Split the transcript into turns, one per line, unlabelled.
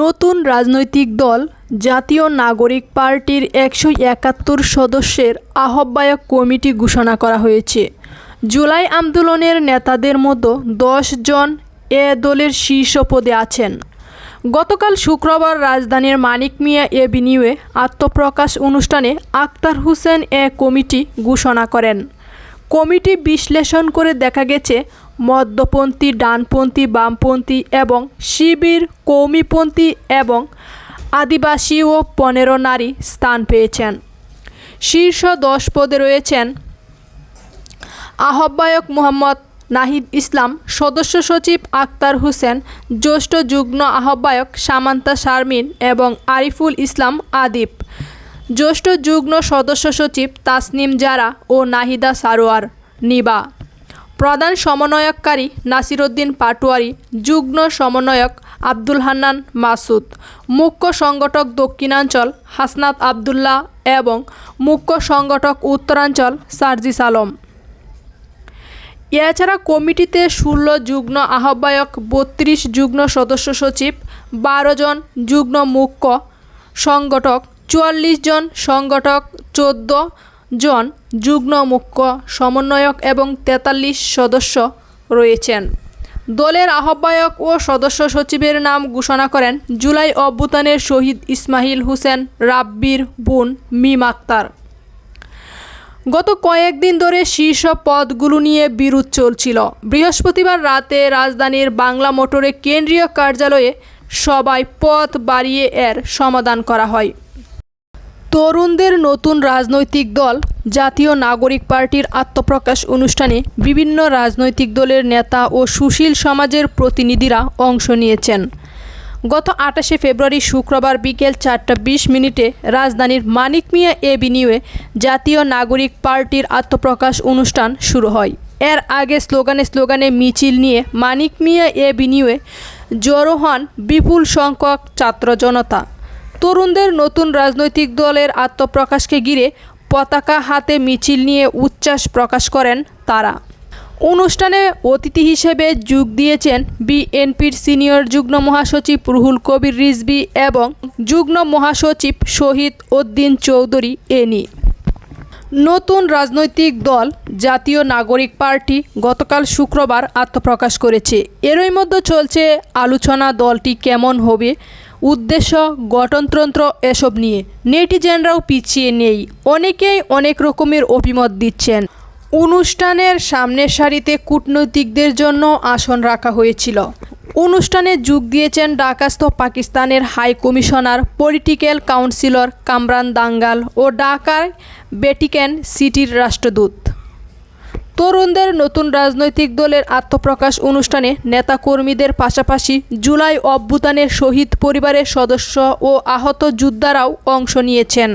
নতুন রাজনৈতিক দল জাতীয় নাগরিক পার্টির একশো একাত্তর সদস্যের আহ্বায়ক কমিটি ঘোষণা করা হয়েছে জুলাই আন্দোলনের নেতাদের মতো দশ জন এ দলের শীর্ষ পদে আছেন গতকাল শুক্রবার রাজধানীর মানিক মিয়া এভিনিউয়ে আত্মপ্রকাশ অনুষ্ঠানে আক্তার হোসেন এ কমিটি ঘোষণা করেন কমিটি বিশ্লেষণ করে দেখা গেছে মধ্যপন্থী ডানপন্থী বামপন্থী এবং শিবির কৌমিপন্থী এবং আদিবাসী ও পনেরো নারী স্থান পেয়েছেন শীর্ষ দশ পদে রয়েছেন আহ্বায়ক মোহাম্মদ নাহিদ ইসলাম সদস্য সচিব আক্তার হোসেন জ্যেষ্ঠ যুগ্ম আহ্বায়ক সামান্তা শারমিন এবং আরিফুল ইসলাম আদিব জ্যেষ্ঠ যুগ্ম সদস্য সচিব তাসনিম জারা ও নাহিদা সারোয়ার নিবা প্রধান সমন্বয়ককারী নাসিরুদ্দিন পাটোয়ারি যুগ্ম সমন্বয়ক আব্দুল হান্নান মাসুদ মুখ্য সংগঠক দক্ষিণাঞ্চল হাসনাত আবদুল্লাহ এবং মুখ্য সংগঠক উত্তরাঞ্চল সার্জিস আলম এছাড়া কমিটিতে ষোলো যুগ্ম আহ্বায়ক বত্রিশ যুগ্ম সদস্য সচিব বারো জন যুগ্ম মুখ্য সংগঠক চুয়াল্লিশ জন সংগঠক চোদ্দ জন যুগ্ম মুখ্য সমন্বয়ক এবং তেতাল্লিশ সদস্য রয়েছেন দলের আহ্বায়ক ও সদস্য সচিবের নাম ঘোষণা করেন জুলাই অভ্যুতানের শহীদ ইসমাহিল হোসেন রাব্বির বোন মিম আক্তার গত কয়েকদিন ধরে শীর্ষ পদগুলো নিয়ে বিরোধ চলছিল বৃহস্পতিবার রাতে রাজধানীর বাংলা মোটরে কেন্দ্রীয় কার্যালয়ে সবাই পথ বাড়িয়ে এর সমাধান করা হয় তরুণদের নতুন রাজনৈতিক দল জাতীয় নাগরিক পার্টির আত্মপ্রকাশ অনুষ্ঠানে বিভিন্ন রাজনৈতিক দলের নেতা ও সুশীল সমাজের প্রতিনিধিরা অংশ নিয়েছেন গত আটাশে ফেব্রুয়ারি শুক্রবার বিকেল চারটা বিশ মিনিটে রাজধানীর মানিক মিয়া এভিনিউয়ে জাতীয় নাগরিক পার্টির আত্মপ্রকাশ অনুষ্ঠান শুরু হয় এর আগে স্লোগানে স্লোগানে মিছিল নিয়ে মানিক মিয়া এভিনিউয়ে জড়ো হন বিপুল সংখ্যক ছাত্র জনতা তরুণদের নতুন রাজনৈতিক দলের আত্মপ্রকাশকে ঘিরে পতাকা হাতে মিছিল নিয়ে উচ্ছ্বাস প্রকাশ করেন তারা অনুষ্ঠানে অতিথি হিসেবে যোগ দিয়েছেন বিএনপির সিনিয়র যুগ্ম মহাসচিব রুহুল কবির রিজবি এবং যুগ্ম মহাসচিব শহীদ উদ্দিন চৌধুরী এনি নতুন রাজনৈতিক দল জাতীয় নাগরিক পার্টি গতকাল শুক্রবার আত্মপ্রকাশ করেছে এরই মধ্যে চলছে আলোচনা দলটি কেমন হবে উদ্দেশ্য গঠনতন্ত্র এসব নিয়ে নেটিজেনরাও পিছিয়ে নেই অনেকেই অনেক রকমের অভিমত দিচ্ছেন অনুষ্ঠানের সামনের সারিতে কূটনৈতিকদের জন্য আসন রাখা হয়েছিল অনুষ্ঠানে যোগ দিয়েছেন ডাকাস্থ পাকিস্তানের high commissioner political counsellor Kamran Dangal ও ডাকার বেটিক্যান সিটির রাষ্ট্রদূত তরুণদের নতুন রাজনৈতিক দলের আত্মপ্রকাশ অনুষ্ঠানে নেতাকর্মীদের পাশাপাশি জুলাই অভ্যুতানের শহীদ পরিবারের সদস্য ও আহত যোদ্ধারাও অংশ নিয়েছেন